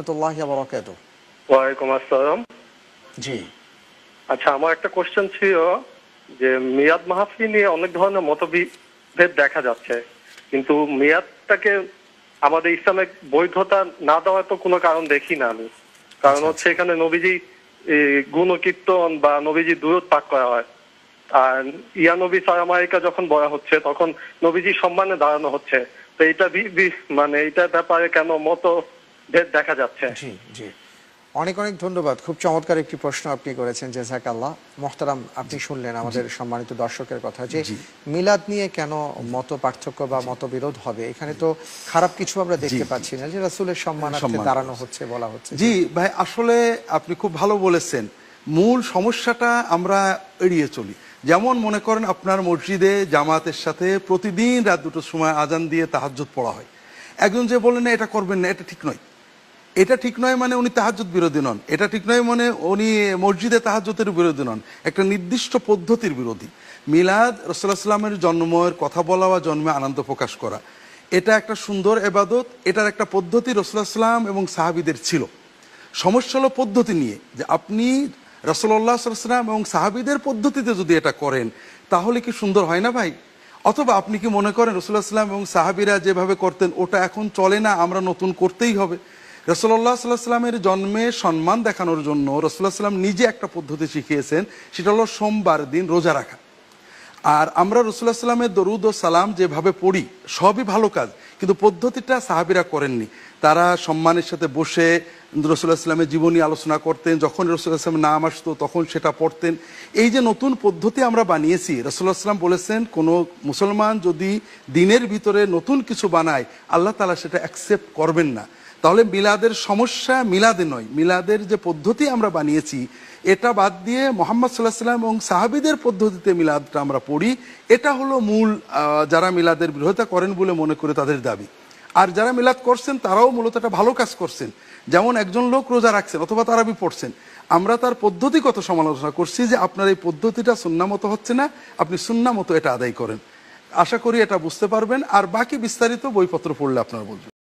রহমতুল্লাহ ওয়ালাইকুম আসসালাম। জি। আচ্ছা আমার একটা কোশ্চেন ছিল যে মিয়াদ মাহফিল নিয়ে অনেক ধরনের মতবিভেদ দেখা যাচ্ছে। কিন্তু মিয়াদটাকে আমাদের ইসলামে বৈধতা না দেওয়ার তো কোনো কারণ দেখি না আমি। কারণ হচ্ছে এখানে নবীজি গুণ কীর্তন বা নবীজি দূরত পাক করা হয়। আর ইয়া নবী সারামারিকা যখন বলা হচ্ছে তখন নবীজি সম্মানে দাঁড়ানো হচ্ছে। তো এটা মানে এটার ব্যাপারে কেন মতভেদ দেখা যাচ্ছে। জি জি। অনেক অনেক ধন্যবাদ। খুব চমৎকার একটি প্রশ্ন আপনি করেছেন জেসাক আল্লাহ মোহতারাম আপনি শুনলেন আমাদের সম্মানিত দর্শকের কথা যে মিলাদ নিয়ে কেন মত পার্থক্য বা মতবিরোধ হবে? এখানে তো খারাপ কিছু আমরা দেখতে পাচ্ছি না যে রাসূলের সম্মানার্থে সম্মান। দাঁড়ানো হচ্ছে বলা হচ্ছে। জি ভাই আসলে আপনি খুব ভালো বলেছেন। মূল সমস্যাটা আমরা এড়িয়ে চলি। যেমন মনে করেন আপনার মসজিদে জামাতের সাথে প্রতিদিন রাত দুটোর সময় আজান দিয়ে তাহাজ্জুদ পড়া হয়। একজন যে বলেন না এটা করবেন না এটা ঠিক নয়। এটা ঠিক নয় মানে উনি তাহাজ্জুদ বিরোধী নন। এটা ঠিক নয় মানে উনি মসজিদে তাহাজ্জুদের বিরোধী নন। একটা নির্দিষ্ট পদ্ধতির বিরোধী। মিলাদ রসুল্লাহ সাল্লামের জন্মের কথা বলা বা জন্মে আনন্দ প্রকাশ করা। এটা একটা সুন্দর এবাদত, এটার একটা পদ্ধতি রসুল্লাহ এবং সাহাবিদের ছিল। সমস্যা হলো পদ্ধতি নিয়ে, যে আপনি রসল্লাহ সাল্লাম এবং সাহাবিদের পদ্ধতিতে যদি এটা করেন, তাহলে কি সুন্দর হয় না ভাই? অথবা আপনি কি মনে করেন রসুল্লাহ সাল্লাম এবং সাহাবিরা যেভাবে করতেন, ওটা এখন চলে না, আমরা নতুন করতেই হবে? রসল্লাহ সাল্লাহ সাল্লামের জন্মে সম্মান দেখানোর জন্য রসুল্লাহ সাল্লাম নিজে একটা পদ্ধতি শিখিয়েছেন, সেটা হলো সোমবার দিন রোজা রাখা। আর আমরা রসুল্লাহ সাল্লামের দরুদ ও সালাম যেভাবে পড়ি, সবই ভালো কাজ, কিন্তু পদ্ধতিটা সাহাবিরা করেননি। তারা সম্মানের সাথে বসে রসুল্লাহ সাল্লামের জীবনী আলোচনা করতেন, যখন রসুল্লাহ সাল্লামের নাম আসতো, তখন সেটা পড়তেন। এই যে নতুন পদ্ধতি আমরা বানিয়েছি রসুল্লাহ সাল্লাম বলেছেন, কোনো মুসলমান যদি দিনের ভিতরে নতুন কিছু বানায়, আল্লাহ তালা সেটা অ্যাকসেপ্ট করবেন না। তাহলে মিলাদের সমস্যা মিলাদে নয়। মিলাদের যে পদ্ধতি আমরা বানিয়েছি, এটা বাদ দিয়ে মোহাম্মদ সাল্লাহ সাল্লাম এবং সাহাবিদের পদ্ধতিতে মিলাদটা আমরা পড়ি। এটা হলো মূল যারা মিলাদের বিরোধিতা করেন বলে মনে করে তাদের দাবি। আর যারা মিলাদ করছেন, তারাও মূলত একটা ভালো কাজ করছেন। যেমন একজন লোক রোজা রাখছেন অথবা তারাবি পড়ছেন। আমরা তার পদ্ধতিগত সমালোচনা করছি যে, আপনার এই পদ্ধতিটা সুন্না মতো হচ্ছে না, আপনি সুন্না মতো এটা আদায় করেন। আশা করি এটা বুঝতে পারবেন। আর বাকি বিস্তারিত বইপত্র পড়লে আপনারা বলবেন